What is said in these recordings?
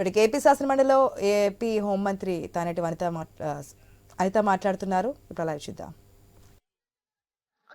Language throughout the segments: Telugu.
ఇటు ఏపీ శాసనమండలిలో ఏపీ హోంమంత్రి తానేటి వనిత అనిత మాట్లాడుతున్నారు. ఇప్పుడు అలా చూద్దాం.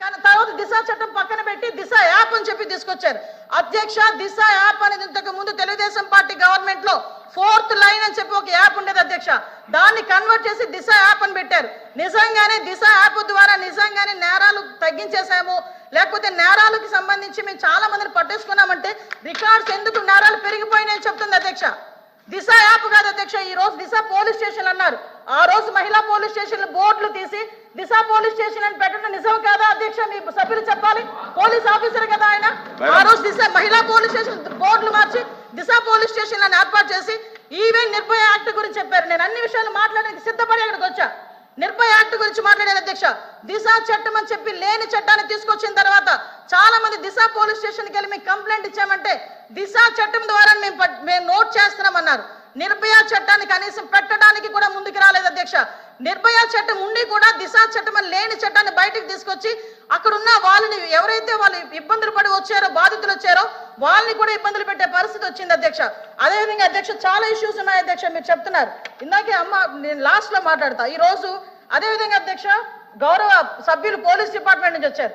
కానీ తర్వాత దిశ చట్టం పక్కన పెట్టి దిశ యాప్ అని చెప్పి తీసుకొచ్చారు. అధ్యక్ష దిశ యాప్ అనేది ఇంతకు ముందు తెలుగుదేశం పార్టీ గవర్నమెంట్లో ఫోర్త్ లైన్ అని చెప్పి ఒక యాప్ ఉండేది అధ్యక్ష. దాన్ని కన్వర్ట్ చేసి దిశ యాప్ అని పెట్టారు. నిజంగానే దిశ యాప్ ద్వారా నిజంగానే నేరాలు తగ్గించేసాము లేకపోతే నేరాలకు సంబంధించి మేము చాలా మందిని పట్టేసుకున్నామంటే రికార్డ్స్ ఎందుకు నేరాలు పెరిగిపోయినాయని చెప్తుంది అధ్యక్ష. దిశ యాప్ కాదు అధ్యక్ష ఈ రోజు దిశ పోలీస్ స్టేషన్ అన్నారు. ఆ రోజు మహిళా పోలీస్ స్టేషన్ బోర్డులు తీసి దిశ పోలీస్ స్టేషన్ అని పెట్టడం నిజం కాదా అధ్యక్ష? మీ సభ్యులు చెప్పాలి. పోలీస్ ఆఫీసర్ కదా ఆయన. ఆ రోజు దిశ మహిళా పోలీస్ స్టేషన్ బోర్డులు మార్చి దిశ పోలీస్ స్టేషన్ అని ఏర్పాటు చేసి ఈవెన్ నిర్భయ యాక్ట్ గురించి చెప్పారు. నేను అన్ని విషయాలు మాట్లాడడానికి సిద్ధపడి అక్కడికి వచ్చా. నిర్భయ యాక్ట్ గురించి మాట్లాడారు అధ్యక్ష. దిశ చట్టం అని చెప్పి లేని చట్టాన్ని తీసుకొచ్చిన తర్వాత చాలా మంది దిశ పోలీస్ స్టేషన్కి వెళ్ళి మేము కంప్లైంట్ ఇచ్చామంటే దిశ చట్టం ద్వారా మేము మేము నోట్ చేస్తున్నామన్నారు. నిర్భయ చట్టాన్ని కనీసం పెట్టడానికి కూడా ముందుకు రాలేదు అధ్యక్ష. నిర్భయ చట్టం ఉండి కూడా దిశ చట్టం లేని చట్టాన్ని బయటకు తీసుకొచ్చి అక్కడ ఉన్న వాళ్ళని ఎవరైతే వాళ్ళు ఇబ్బందులు పడి వచ్చారో బాధితులు వచ్చారో వాళ్ళని కూడా ఇబ్బందులు పెట్టే పరిస్థితి వచ్చింది అధ్యక్ష. అదేవిధంగా అధ్యక్ష చాలా ఇష్యూస్ ఉన్నాయి అధ్యక్ష మీరు చెప్తున్నారు. ఇందాకే అమ్మ నేను లాస్ట్లో మాట్లాడతా. ఈ రోజు అదేవిధంగా అధ్యక్ష గౌరవ సభ్యులు పోలీస్ డిపార్ట్మెంట్ నుంచి వచ్చారు.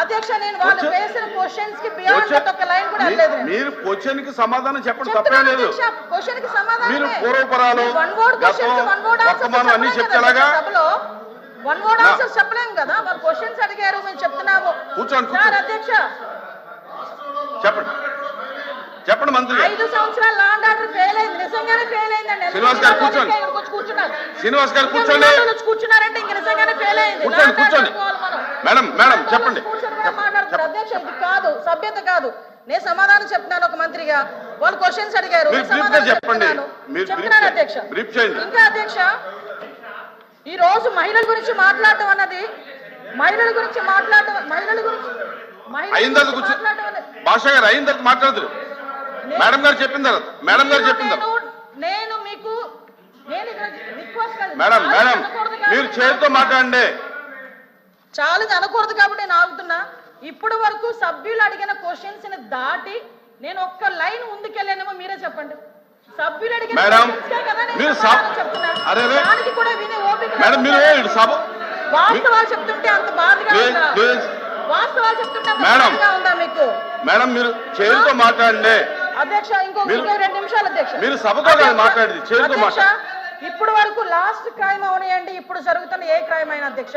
అధ్యక్ష నేను వాళ్ళు వేసిన క్వశ్చన్స్కి బియాండ్ ఒక లైన్ కూడా నేను. మీరు క్వశ్చన్కి సమాధానం చెప్పండి తప్పేం లేదు కి సమాధానమే. మీరు పూర్వపరాలు, గతం, one word answers వర్తమానం అన్నీ చెప్పలేం చెప్తే కదా ఎలాగా? సభలో వన్ వర్డ్ ఆన్సర్స్ చెప్పలేం కదా వాళ్ళు క్వశ్చన్స్ అడిగారు మేము చెప్తున్నాము కూర్చోండి, సార్. అధ్యక్ష చెప్పండి చెప్పండి మంత్రి ఐదు సంవత్సరాలు లాండ్ ఆర్డర్ ఫెయిల్ అయింది నిజంగానే ఫెయిల్ అయిందండి శ్రీనివాస్ గారు కూర్చోండి. కూర్చున్నారు శ్రీనివాస్ గారు కూర్చోండి కూర్చున్నారంటే ఇంక నిజంగానే ఫెయిల్ అయింది కూర్చోండి, కూర్చోండి. మేడం మేడం చెప్పండి. అధ్యక్ష ఇది కాదు సభ్యత కాదు నేను సమాధానం చెప్తున్నాను ఒక మంత్రిగా వాళ్ళు క్వశ్చన్స్ అడిగారు. చెప్తున్నాను. అధ్యక్ష. ఇంకా అధ్యక్ష ఈ రోజు మహిళల గురించి మాట్లాడటం అన్నది మహిళల గురించి మాట్లాడటం మహిళల గురించి భాష గారు అయిన తర్వాత మేడం గారు చెప్పిన తర్వాత మేడం గారు నేను- చెప్పిన తర్వాత నేను- నేను మీకు. మేడం చాలా మేడం అనకూడదు కాబట్టి మీరు చేతితో మాట్లాడండి ఛాలెంజ్ అనకూడదు కాబట్టి నేను ఇప్పటి వరకు సభ్యులు అడిగిన క్వశ్చన్స్ని దాటి నేను ఒక్క లైన్ ముందుకెళ్ళానేమో మీరే చెప్పండి సభ్యులు అడిగిన. దానికి కూడా వినే ఓపిక వాస్తవాలు చెప్తుంటే అంత బాధగా ఉందా. వాస్తవాలు చెప్తుంటే అంత. బాధగా ఉందా మీకు మేడం మీరు చేతితో మాట్లాడండి అధ్యక్ష ఇంకో రెండు నిమిషాలు అధ్యక్ష మీరు సభతో మాట్లాడేది, మాట్లాడండి. ఇప్పుడు వరకు లాస్ట్ క్రైమ్ అవనియండి ఇప్పుడు జరుగుతున్న ఏ క్రైమ్ అయినా అధ్యక్ష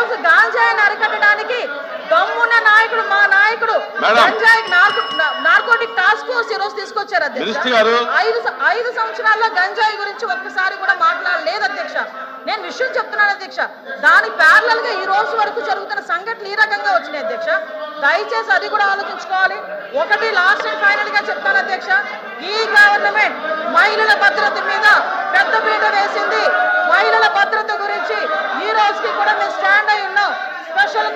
రోజు గాంజాయిని అరికట్టడానికి దమ్మున్న నాయకుడు మా నాయకుడు. గంజాయి నార్కోటిక్ టాస్క్ ఫోర్స్ ఈ రోజు తీసుకొచ్చారు అధ్యక్ష. ఐదు ఐదు సంవత్సరాల్లో గంజాయి గురించి ఒక్కసారి కూడా మాట్లాడలేదు అధ్యక్ష. నేను విషయం చెప్తున్నాను అధ్యక్ష. దాని ప్యారలల్గా ఈ రోజు వరకు జరుగుతున్న సంఘటనలు ఈ రకంగా వచ్చినాయి అధ్యక్ష. దయచేసి అది కూడా ఆలోచించుకోవాలి. ఒకటి లాస్ట్ అండ్ ఫైనల్గా చెప్తాను అధ్యక్ష. ఈ గవర్నమెంట్ మహిళల భద్రత మీద పెద్ద పీట వేసింది మహిళల భద్రత గురించి ఈ రోజుకి కూడా మేము స్టాండ్ అయి ఉన్నాం స్పెషల్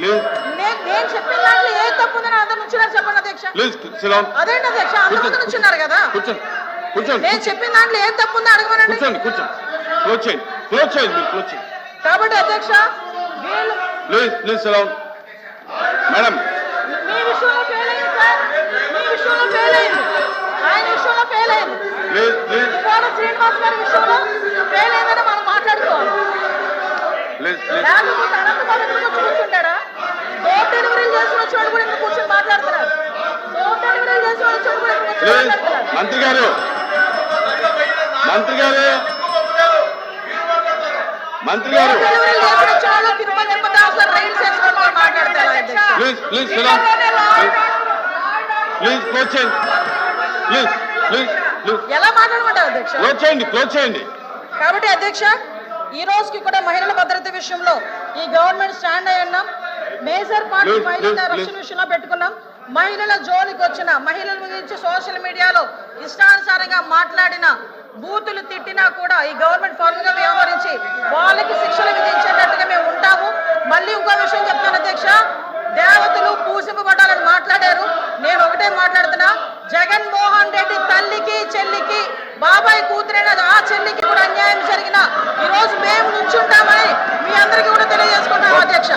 నేను నేను చెప్పిన దాంట్లో ఏ తప్పు ఉందని అందరు నుంచున్నారు చెప్పండి అధ్యక్ష. ప్లీజ్ సిలాన్ అదేంటి అధ్యక్ష? అందరు ముందు నుంచున్నారు కదా. కూర్చోండి కూర్చోండి నేను చెప్పిన దాంట్లో ఏం తప్పు ఉందో అడగమనండి. కూర్చోండి కూర్చోండి. క్లోజ్ చేయండి క్లోజ్ చేయండి మీరు క్లోజ్ చేయండి కాబట్టి అధ్యక్ష వీళ్ళు ప్లీజ్ మేడం మీ విషయంలో ఫెయిల్ అయింది సార్ మీ విషయంలో ఫెయిల్ అయింది. ఆయన విషయంలో ఫెయిల్ అయింది. ప్లీజ్ ప్లీజ్ గారి విషయంలో ఫెయిల్ అయిందని మనం మాట్లాడుకోవాలి ప్లీజ్ ప్లీజ్ లేకపోతే అనంతబాబు ఎందుకు వచ్చి కూర్చుంటాడా డోర్ డెలివరీలు చేసిన వచ్చాడు కూడా ఎందుకు కూర్చొని మాట్లాడుతున్నారు డోర్ డెలివరీలు చేసిన వచ్చాడు కూడా ఎందుకు కూర్చొని ప్లీజ్ మాట్లాడుతున్నారు మంత్రి గారు మంత్రి గారు మంత్రి గారు ప్లీజ్ ప్లీజ్ ప్లీజ్ క్లోజ్ చేయండి ప్లీజ్ ప్లీజ్ ఎలా మాట్లాడమంటారు అధ్యక్ష? క్లోజ్ చేయండి క్లోజ్ చేయండి. కాబట్టి అధ్యక్ష ఈ రోజుకి కూడా మహిళల భద్రత విషయంలో ఈ గవర్నమెంట్ స్టాండ్ అయి ఉన్నాం. మేజర్ పార్టీ మహిళల రక్షణ విషయంలో పెట్టుకున్నాం. మహిళల జోలికి వచ్చిన మహిళల గురించి సోషల్ మీడియాలో ఇష్టానుసారంగా మాట్లాడిన బూతులు తిట్టినా కూడా ఈ గవర్నమెంట్ ఫారెన్గా వ్యవహరించి వాళ్ళకి శిక్షలు విధించేటట్టుగా మేము ఉంటాము. మళ్ళీ ఇంకో విషయం చెప్తాను అధ్యక్ష. దేవతలు పూసింపబడాలని మాట్లాడారు. నేను ఒకటే మాట్లాడుతున్నా. జగన్మోహన్ రెడ్డి తల్లికి చెల్లికి బాబాయ్ కూతురైన ఆ చెల్లికి కూడా అన్యాయం జరిగిన ఈ రోజు మేము నుంచుంటామని మీ అందరికీ కూడా తెలియజేసుకుంటాము అధ్యక్ష.